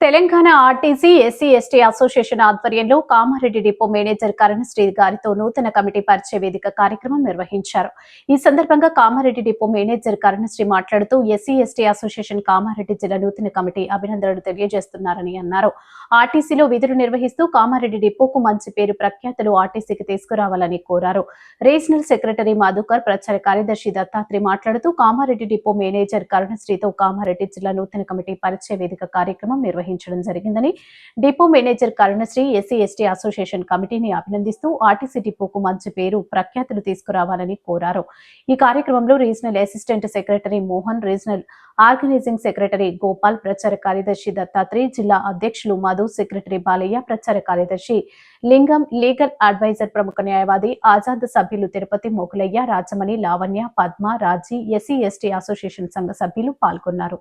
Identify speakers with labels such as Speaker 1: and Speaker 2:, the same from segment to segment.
Speaker 1: Telangana RTC SC ST association ఆధ్వర్యంలో Kamareddy depot manager కరణశ్రీ గారితో నూతన కమిటీ పరిచయ వేదిక కార్యక్రమం నిర్వహించారు. ఈ సందర్భంగా కామారెడ్డి డిపో మేనేజర్ కరణశ్రీ మాట్లాడుతూ ఎస్సీ ఎస్టీ అసోసియేషన్ కామారెడ్డి జిల్లా నూతన కమిటీ అభినందనలు తెలియజేస్తున్నారని అన్నారు. ఆర్టీసీలో విధులు నిర్వహిస్తూ కామారెడ్డి డిపోకు మంచి పేరు ప్రఖ్యాతులు ఆర్టీసీకి తీసుకురావాలని కోరారు. రీజనల్ సెక్రటరీ మధుకర్ ప్రచార కార్యదర్శి దత్తాత్రి మాట్లాడుతూ కామారెడ్డి డిపో మేనేజర్ కరుణశ్రీతో కామారెడ్డి జిల్లా నూతన కమిటీ పరిచయ వేదిక కార్యక్రమం నిర్వహించారు. నిర్వహించడం జరిగిందని depot manager Karunasri SC ST association కమిటీని అభినందిస్తూ ఆర్టీసీ డిపోకు మంచి పేరు ప్రఖ్యాతులు తీసుకురావాలని కోరారు. ఈ కార్యక్రమంలో regional assistant secretary Mohan regional organising secretary Gopal ప్రచార కార్యదర్శి దత్తాత్రేయ జిల్లా అధ్యక్షులు మధు సెక్రటరీ బాలయ్య ప్రచార కార్యదర్శి లింగం లీగల్ అడ్వైజర్ ప్రముఖ న్యాయవాది ఆజాద్ సభ్యులు Tirupati Mokulaiah Rajamani Lavanya Padma Raji SC ST association సంఘ సభ్యులు పాల్గొన్నారు.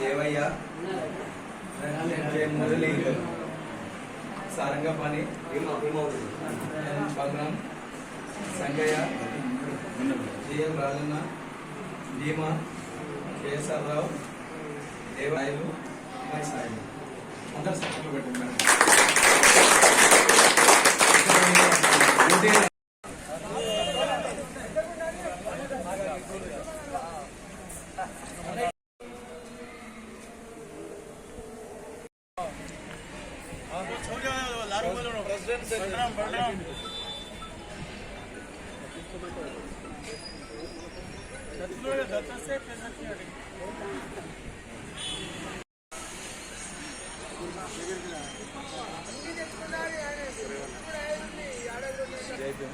Speaker 2: దేవయ్య. జె మురళి. సారంగపాణి. పగ్నం సంగయ్య. జిఎం రాజన్న. భీమా. కేఎస్ఆర్ రావు దేవాయులు మై సాయిలు అందరు సభ్యులు పెట్టింది మేడం
Speaker 3: జైభీం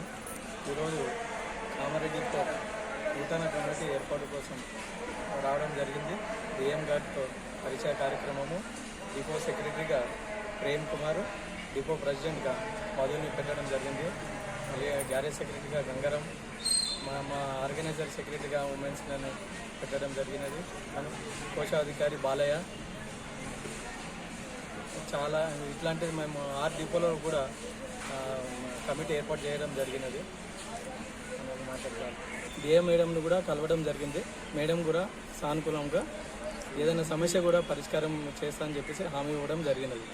Speaker 3: ఈరోజు కామారెడ్డితో నూతన కమిటీ ఏర్పాటు కోసం రావడం జరిగింది. డిఎం గారితో పరిచయ కార్యక్రమము. డిపో సెక్రటరీగా ప్రేమ్ కుమార్ డిపో ప్రెసిడెంట్గా మధుని పెట్టడం జరిగింది. మళ్ళీ గ్యారేజ్ సెక్రటరీగా గంగారం మా మా ఆర్గనైజర్ సెక్రటరీగా ఉమెన్స్ పెట్టడం జరిగినది. కోశాధికారి బాలయ్య చాలా ఇట్లాంటిది మేము ఆర్ డిపోలో కూడా కమిటీ ఏర్పాటు చేయడం జరిగినది అని డిఏ మేడంను కూడా కలవడం జరిగింది మేడం కూడా సానుకూలంగా ఏదైనా సమస్య కూడా పరిష్కారం చేస్తా అని చెప్పేసి హామీ ఇవ్వడం జరిగినది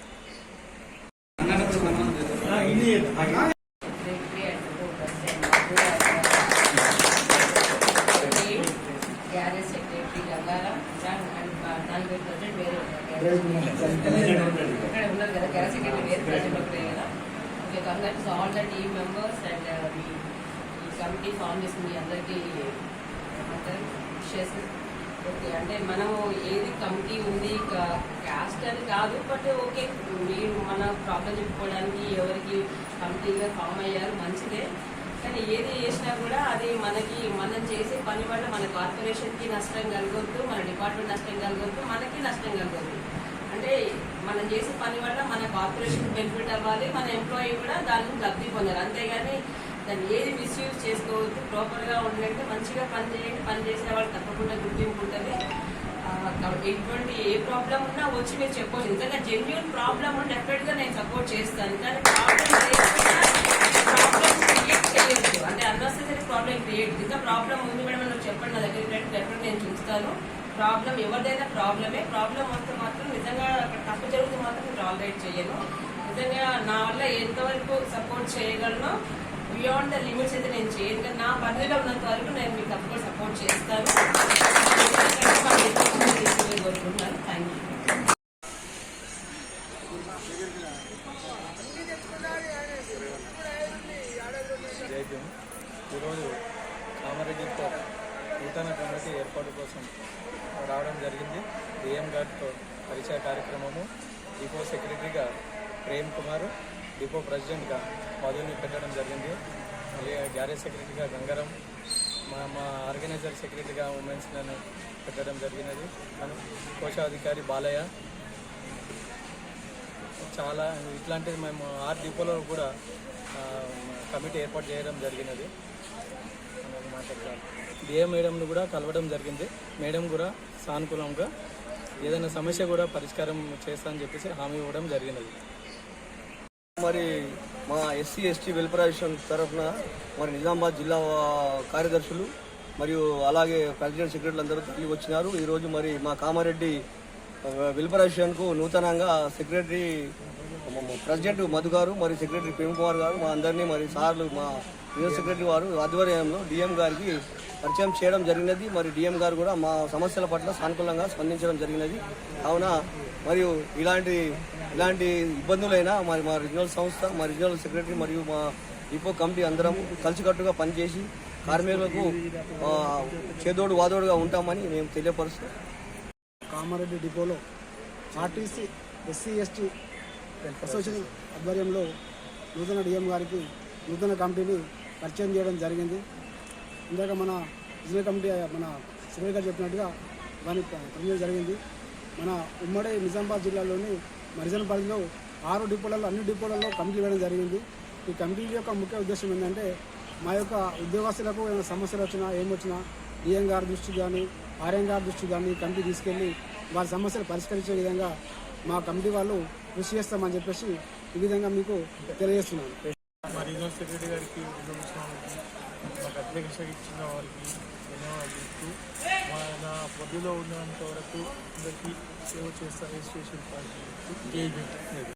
Speaker 4: గ్యారేజ్ సెక్రటరీ గంగారాం అండ్ వేరే ఉన్నారు కదా గ్యారేజ్ సెక్రటరీ వేరే ప్రజెంట్ కదా. Okay congrats all the team members and మీ ఈ కమిటీ ఫామ్ చేసిన మీ అందరికీ విషెస్ ఓకే అంటే మనము ఏది కమిటీ ఉంది క్యాస్ట్ అని కాదు బట్ ఓకే మీరు మన ప్రాబ్లం చెప్పుకోవడానికి ఎవరికి కమిటీగా ఫామ్ అయ్యారు మంచిదే. కానీ ఏది చేసినా కూడా అది మనకి మనం చేసే పని వల్ల మన కార్పొరేషన్కి నష్టం కలగొద్దు మన డిపార్ట్మెంట్ నష్టం కలగొద్దు మనకి నష్టం కలగొద్దు. అంటే మనం చేసే పని వల్ల మన కార్పొరేషన్ బెనిఫిట్ అవ్వాలి మన ఎంప్లాయీ కూడా దానికి లబ్ధి పొందాలి. అంతేగాని దాన్ని ఏది మిస్యూజ్ చేసుకోవద్దు ప్రాపర్గా ఉండాలంటే మంచిగా పని చేయండి పని చేసే వాళ్ళు తప్పకుండా గుర్తింపు ఉంటుంది. ఎటువంటి ఏ ప్రాబ్లం ఉన్నా వచ్చి మీరు చెప్పవచ్చు నిజంగా జెన్యున్ ప్రాబ్లం డెఫినెట్గా నేను సపోర్ట్ చేస్తాను. కానీ ప్రాబ్లం క్రియేట్ చేయొద్దు. అంటే అన్నెసరీ ప్రాబ్లం క్రియేట్ ఇంకా ప్రాబ్లం ఉంది మేడం చెప్పండి నా దగ్గర డెఫినెట్ నేను చూస్తాను. ప్రాబ్లం ఎవరిదైనా ప్రాబ్లమే. ప్రాబ్లం వస్తే మాత్రం నిజంగా అక్కడ తప్పు జరిగితే మాత్రం నేను టాలరేట్ చేయను. నిజంగా నా వల్ల ఎంతవరకు సపోర్ట్ చేయగలను బియాండ్ ద లిమిట్స్ అయితే నేను చేయను. కానీ నా పరిధిలో ఉన్నంత వరకు నేను మీకు తప్పకుండా సపోర్ట్ చేస్తాను. కోరుకుంటున్నాను థ్యాంక్ యూ
Speaker 3: ఈరోజు కామారెడ్డి నూతన కమిటీ ఏర్పాటు కోసం రావడం జరిగింది. డిఎం గారితో పరిచయ కార్యక్రమము. డిపో సెక్రటరీగా ప్రేమ్ కుమార్ డిపో ప్రెసిడెంట్గా పదవిని పెట్టడం జరిగింది. మళ్ళీ గ్యారేజ్ సెక్రటరీగా గంగారం మా మా ఆర్గనైజర్ సెక్రటరీగా ఉమెన్స్ పెట్టడం జరిగినది. కానీ కోశాధికారి బాలయ్య. చాలా ఇట్లాంటిది మేము ఆర్ డిపోలో కూడా కమిటీ ఏర్పాటు చేయడం జరిగినది. డిఏ మేడంను కూడా కలవడం జరిగింది. మేడం కూడా సానుకూలంగా ఏదైనా సమస్య కూడా పరిష్కారం చేస్తా అని చెప్పేసి హామీ ఇవ్వడం జరిగినది.
Speaker 5: మరి మా ఎస్సీ ఎస్టీ వెల్ఫేర్ అసోసియేషన్ తరఫున మరి నిజామాబాద్ జిల్లా కార్యదర్శులు మరియు అలాగే ప్రెసిడెంట్ సెక్రటరీలు అందరూ తరలి వచ్చినారు ఈరోజు మరి మా కామారెడ్డి ఆ, వెల్ఫేర్ అసోసియేషన్కు నూతనంగా సెక్రటరీ ప్రెసిడెంట్ మధు గారు మరి సెక్రటరీ ప్రేమ్ కుమార్ గారు మా అందరినీ మరి సార్లు మా యూనియన్ సెక్రటరీ వారు ఆధ్వర్యంలో డిఎం గారికి పరిచయం చేయడం జరిగినది. మరి డిఎం గారు కూడా మా సమస్యల పట్ల సానుకూలంగా స్పందించడం జరిగినది. కావున మరియు ఇలాంటి ఇలాంటి ఇబ్బందులైనా మరి మా రీజనల్ సంస్థ మా రీజనల్ సెక్రటరీ మరియు మా ఇపో కమిటీ అందరం కలిసికట్టుగా పనిచేసి కార్మికులకు చేదోడు వాదోడుగా ఉంటామని మేము తెలియపరుస్తాం.
Speaker 6: కామారెడ్డి డిపోలో ఆర్టీసీ ఎస్సీ ఎస్టీ అసోసియేషన్ ఆధ్వర్యంలో నూతన డిఎం గారికి నూతన కమిటీని పరిచయం చేయడం జరిగింది. ఇందాక మన జిల్లా కమిటీ మన సురేష్ గారు చెప్పినట్టుగా దాన్ని పరిచయం జరిగింది. మన ఉమ్మడి నిజామాబాద్ జిల్లాలోని మరిజన ఆరు డిపోలలో అన్ని డిపోలలో కమిటీ వేయడం జరిగింది. ఈ కమిటీ యొక్క ముఖ్య ఉద్దేశం ఏంటంటే మా యొక్క ఉద్యోగస్తులకు ఏమైనా సమస్యలు వచ్చినా ఏమొచ్చినా డిఎం గారి దృష్టి కానీ ఆర్ఎం గారి దృష్టి కానీ కమిటీ తీసుకెళ్ళి వారి సమస్యలు పరిష్కరించే విధంగా మా కమిటీ వాళ్ళు కృషి చేస్తామని చెప్పేసి ఈ విధంగా మీకు తెలియజేస్తున్నాను.
Speaker 7: మా రీజనల్ సెక్రటరీ గారికి విన్నవించడానికి మాకు అప్లికేషన్ ఇచ్చిన వారికి ధన్యవాదాలు చెప్తూ మా నా పొద్దులో ఉన్నంత వరకు అందరికీ సేవ చేస్తా రిజిస్ట్రేషన్ పార్టీ